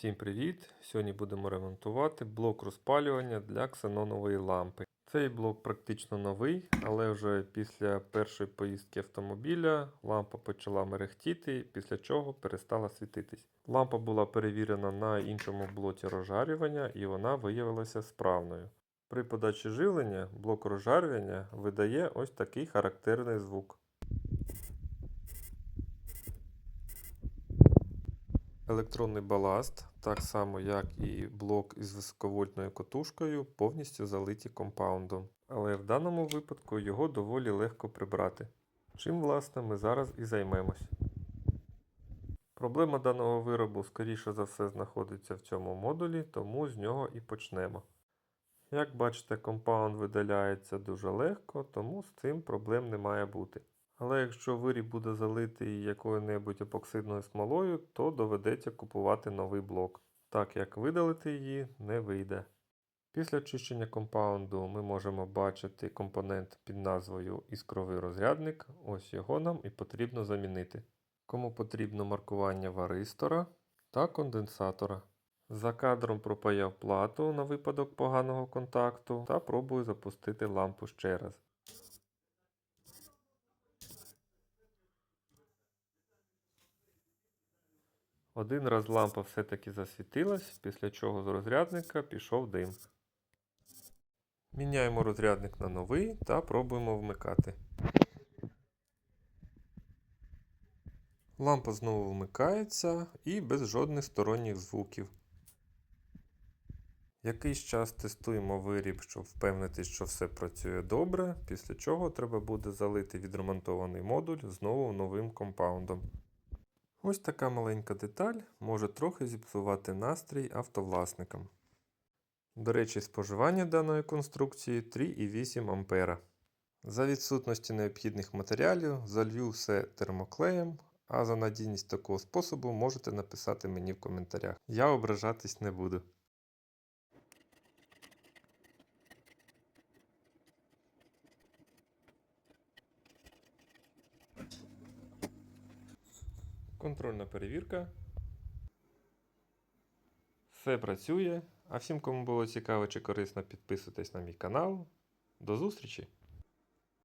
Всім привіт! Сьогодні будемо ремонтувати блок розпалювання для ксенонової лампи. Цей блок практично новий, але вже після першої поїздки автомобіля лампа почала мерехтіти, після чого перестала світитись. Лампа була перевірена на іншому блоці розжарювання і вона виявилася справною. При подачі живлення блок розжарювання видає ось такий характерний звук. Електронний баласт, так само як і блок із високовольтною котушкою, повністю залиті компаундом. Але в даному випадку його доволі легко прибрати. Чим, власне, ми зараз і займемось. Проблема даного виробу, скоріше за все, знаходиться в цьому модулі, тому з нього і почнемо. Як бачите, компаунд видаляється дуже легко, тому з цим проблем не має бути. Але якщо виріб буде залитий якою-небудь епоксидною смолою, то доведеться купувати новий блок, так як видалити її не вийде. Після очищення компаунду ми можемо бачити компонент під назвою іскровий розрядник, ось його нам і потрібно замінити. Кому потрібно маркування варистора та конденсатора. За кадром пропаяв плату на випадок поганого контакту та пробую запустити лампу ще раз. Один раз лампа все-таки засвітилась, після чого з розрядника пішов дим. Міняємо розрядник на новий та пробуємо вмикати. Лампа знову вмикається і без жодних сторонніх звуків. Якийсь час тестуємо виріб, щоб впевнитись, що все працює добре, після чого треба буде залити відремонтований модуль знову новим компаундом. Ось така маленька деталь може трохи зіпсувати настрій автовласникам. До речі, споживання даної конструкції 3,8 А. За відсутності необхідних матеріалів залью все термоклеєм, а за надійність такого способу можете написати мені в коментарях. Я ображатись не буду. Контрольна перевірка. Все працює. А всім, кому було цікаво чи корисно, підписуйтесь на мій канал. До зустрічі!